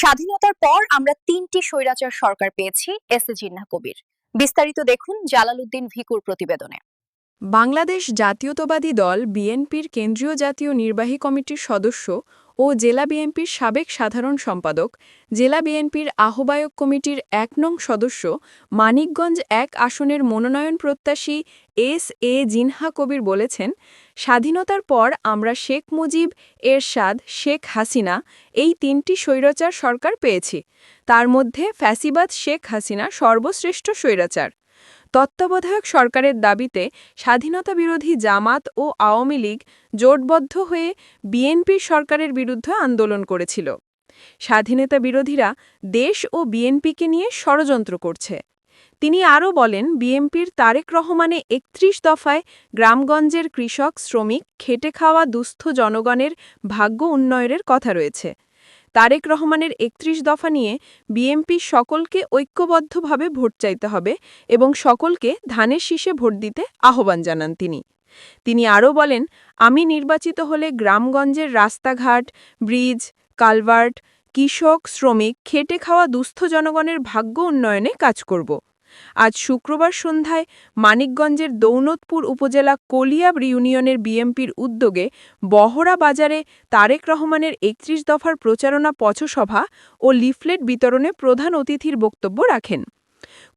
স্বাধীনতার পর আমরা তিনটি স্বৈরাচার সরকার পেয়েছি, এস এ জিন্না কবির। বিস্তারিত দেখুন জালালউদ্দিন ভিকুর প্রতিবেদনে। বাংলাদেশ জাতীয়তাবাদী দল, বিএনপির কেন্দ্রীয় জাতীয় নির্বাহী কমিটির সদস্য ও জেলা বিএনপির সাবেক সাধারণ সম্পাদক, জেলা বিএনপির আহ্বায়ক কমিটির এক নং সদস্য, মানিকগঞ্জ এক আসনের মনোনয়ন প্রত্যাশী এস এ জিনহা কবির বলেছেন, স্বাধীনতার পর আমরা শেখ মুজিব, এরশাদ, শেখ হাসিনা এই তিনটি স্বৈরাচার সরকার পেয়েছি। তার মধ্যে ফ্যাসিবাদ শেখ হাসিনা সর্বশ্রেষ্ঠ স্বৈরাচার। তত্ত্বাবধায়ক সরকারের দাবিতে স্বাধীনতা বিরোধী জামাত ও আওয়ামী লীগ জোটবদ্ধ হয়ে বিএনপির সরকারের বিরুদ্ধে আন্দোলন করেছিল। স্বাধীনতা বিরোধীরা দেশ ও বিএনপিকে নিয়ে ষড়যন্ত্র করছে। তিনি আরও বলেন, বিএনপির তারেক রহমানে একত্রিশ দফায় গ্রামগঞ্জের কৃষক, শ্রমিক, খেটে খাওয়া দুস্থ জনগণের ভাগ্য উন্নয়নের কথা রয়েছে। তারেক রহমানের একত্রিশ দফা নিয়ে বিএমপি সকলকে ঐক্যবদ্ধভাবে ভোট চাইতে হবে এবং সকলকে ধানের শীষে ভোট দিতে আহ্বান জানান তিনি। তিনি আরও বলেন, আমি নির্বাচিত হলে গ্রামগঞ্জের রাস্তাঘাট, ব্রিজ, কালভার্ট, কৃষক, শ্রমিক, খেটে খাওয়া দুস্থ জনগণের ভাগ্য উন্নয়নে কাজ করব। আজ শুক্রবার সন্ধ্যায় মানিকগঞ্জের দৌনতপুর উপজেলা কলিয়াব ইউনিয়নের বিএমপির উদ্যোগে বহরা বাজারে তারেক রহমানের একত্রিশ দফার প্রচারণা পথসভা ও লিফলেট বিতরণে প্রধান অতিথির বক্তব্য রাখেন।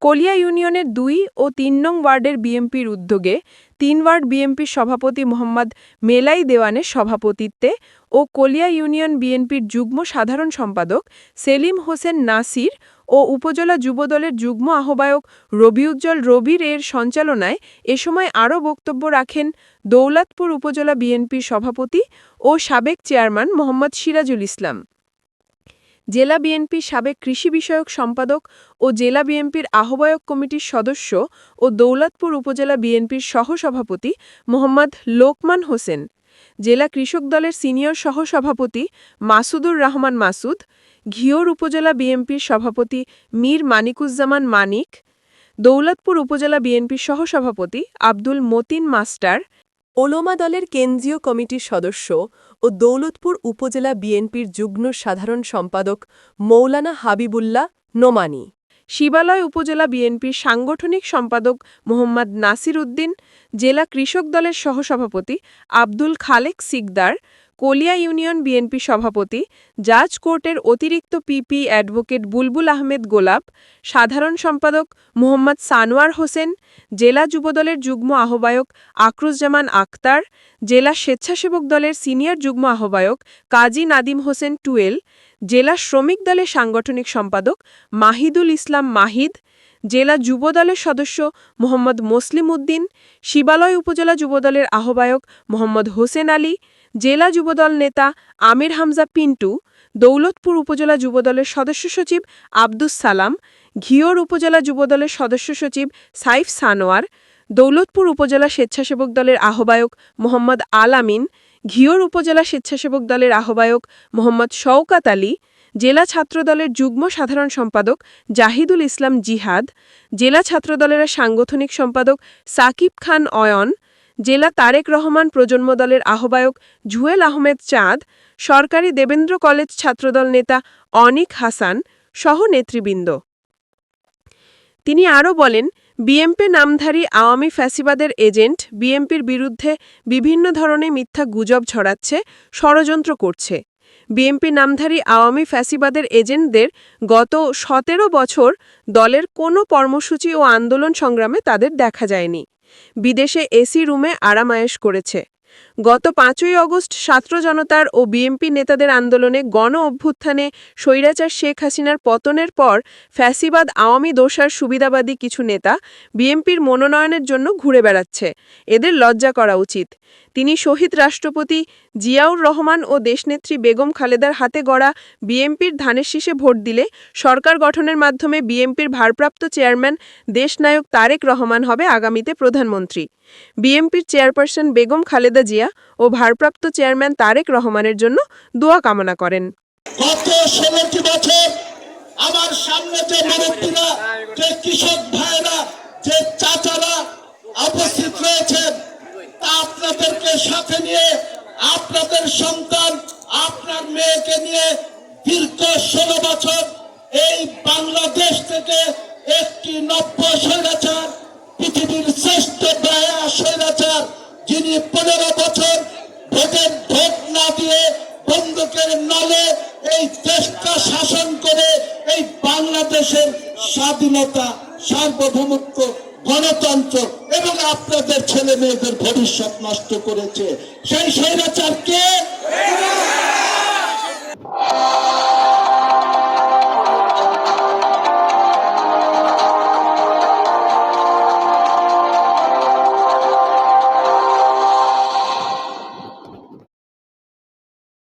কলিয়া ইউনিয়নের দুই ও তিন নং ওয়ার্ডের বিএমপির উদ্যোগে তিন ওয়ার্ড বিএমপির সভাপতি মোহাম্মদ মেলাই দেওয়ানের সভাপতিত্বে ও কলিয়া ইউনিয়ন বিএনপির যুগ্ম সাধারণ সম্পাদক সেলিম হোসেন নাসির ও উপজেলা যুবদলের যুগ্ম আহ্বায়ক রবিউজ্জ্বল রবির এর সঞ্চালনায় এ সময় আরও বক্তব্য রাখেন দৌলাতপুর উপজেলা বিএনপির সভাপতি ও সাবেক চেয়ারম্যান মোহাম্মদ সিরাজুল ইসলাম। জেলা বিএনপির সাবেক কৃষি বিষয়ক সম্পাদক ও জেলা বিএনপির আহ্বায়ক কমিটির সদস্য ও দৌলতপুর উপজেলা বিএনপির সহসভাপতি মোহাম্মদ লোকমান হোসেন। জেলা কৃষক দলের সিনিয়র সহসভাপতি মাসুদুর রহমান মাসুদ, ঘিওর উপজেলা বিএনপির সভাপতি মীর মানিকুজ্জামান মানিক, দৌলতপুর উপজেলা বিএনপির সহসভাপতি আব্দুল মতিন মাস্টার, ওলোমা দলের কেন্দ্রীয় কমিটির সদস্য ও দৌলতপুর উপজেলা বিএনপির যুগ্ম সাধারণ সম্পাদক মৌলানা হাবিবুল্লাহ নোমানি। শিবালয় উপজেলা বিএনপির সাংগঠনিক সম্পাদক মোহাম্মদ নাসির উদ্দিন, জেলা কৃষক দলের সহসভাপতি আব্দুল খালেক সিকদার কলিয়া ইউনিয়ন বিএনপি সভাপতি, জাজ কোর্টের অতিরিক্ত পিপি অ্যাডভোকেট বুলবুল আহমেদ গোলাপ, সাধারণ সম্পাদক মোহাম্মদ সানোয়ার হোসেন, জেলা যুবদলের যুগ্ম আহ্বায়ক আকরুজ্জামান আক্তার, জেলা স্বেচ্ছাসেবক দলের সিনিয়র যুগ্ম আহ্বায়ক কাজী নাদিম হোসেন টুয়েল, জেলা শ্রমিক দলের সাংগঠনিক সম্পাদক মাহিদুল ইসলাম মাহিদ, জেলা যুবদলের সদস্য মোহাম্মদ মুসলিম উদ্দিন, শিবালয় উপজেলা যুবদলের আহ্বায়ক মোহাম্মদ হোসেন আলী জেলা যুবদল নেতা আমির হামজা পিন্টু, দৌলতপুর উপজেলা যুবদলের সদস্য সচিব আব্দুস সালাম, ঘিওর উপজেলা যুবদলের সদস্য সচিব সাইফ সানোয়ার, দৌলতপুর উপজেলা স্বেচ্ছাসেবক দলের আহ্বায়ক মোহাম্মদ আল আমিন, ঘিওর উপজেলা স্বেচ্ছাসেবক দলের আহ্বায়ক মোহাম্মদ শওকাত আলী, জেলা ছাত্রদলের যুগ্ম সাধারণ সম্পাদক জাহিদুল ইসলাম জিহাদ, জেলা ছাত্রদলের সাংগঠনিক সম্পাদক সাকিব খান অয়ন জেলা তারেক রহমান প্রজন্ম দলের আহ্বায়ক জুয়েল আহমেদ চাঁদ, সরকারি দেবেন্দ্র কলেজ ছাত্রদল নেতা অনিক হাসান সহ নেতৃবৃন্দ। তিনি আরও বলেন, বিএমপি নামধারী আওয়ামী ফ্যাসিবাদের এজেন্ট বিএমপির বিরুদ্ধে বিভিন্ন ধরনের মিথ্যা গুজব ছড়াচ্ছে, ষড়যন্ত্র করছে। বিএমপি নামধারী আওয়ামী ফ্যাসিবাদের এজেন্টদের গত সতেরো বছর দলের কোনো কর্মসূচি ও আন্দোলন সংগ্রামে তাদের দেখা যায়নি। বিদেশে এসি রুমে আরামায়েশ করেছে। গত পাঁচই অগস্ট ছাত্র জনতার ও বিএনপি নেতাদের আন্দোলনে গণ অভ্যুত্থানে স্বৈরাচার শেখ হাসিনার পতনের পর ফ্যাসিবাদ, আওয়ামী দোষার সুবিধাবাদী কিছু নেতা বিএনপির মনোনয়নের জন্য ঘুরে বেড়াচ্ছে। এদের লজ্জা করা উচিত। তিনি শহীদ রাষ্ট্রপতি জিয়াউর রহমান ও দেশনেত্রী বেগম খালেদার হাতে গড়া বিএমপির ধানের শীষে ভোট দিলে সরকার গঠনের মাধ্যমে বিএমপির ভারপ্রাপ্ত চেয়ারম্যান দেশনায়ক তারেক রহমান হবে আগামীতে প্রধানমন্ত্রী। বিএমপির চেয়ারপারসন বেগম খালেদা জিয়া ও ভারপ্রাপ্ত চেয়ারম্যান তারেক রহমানের জন্য দোয়া কামনা করেন। আমার সামনে যে মুরব্বীরা যে কৃষক আপনাদের সন্তান আপনার মেয়েকে নিয়ে দীর্ঘ ষোলো বছর এই বাংলাদেশ থেকে একটি নব্য স্বৈরাচার, পৃথিবীর শ্রেষ্ঠ ব্যয়া স্বৈরাচার, যিনি পনেরো বছর ভোটের ভোট না দিয়ে বন্দুকের নলে এই দেশটা শাসন করে এই বাংলাদেশের স্বাধীনতা, সার্বভৌমত্ব গণতন্ত্র এবং আপনাদের ছেলে মেয়েদের ভবিষ্যৎ নষ্ট করেছে। সেই স্বৈরাচারকে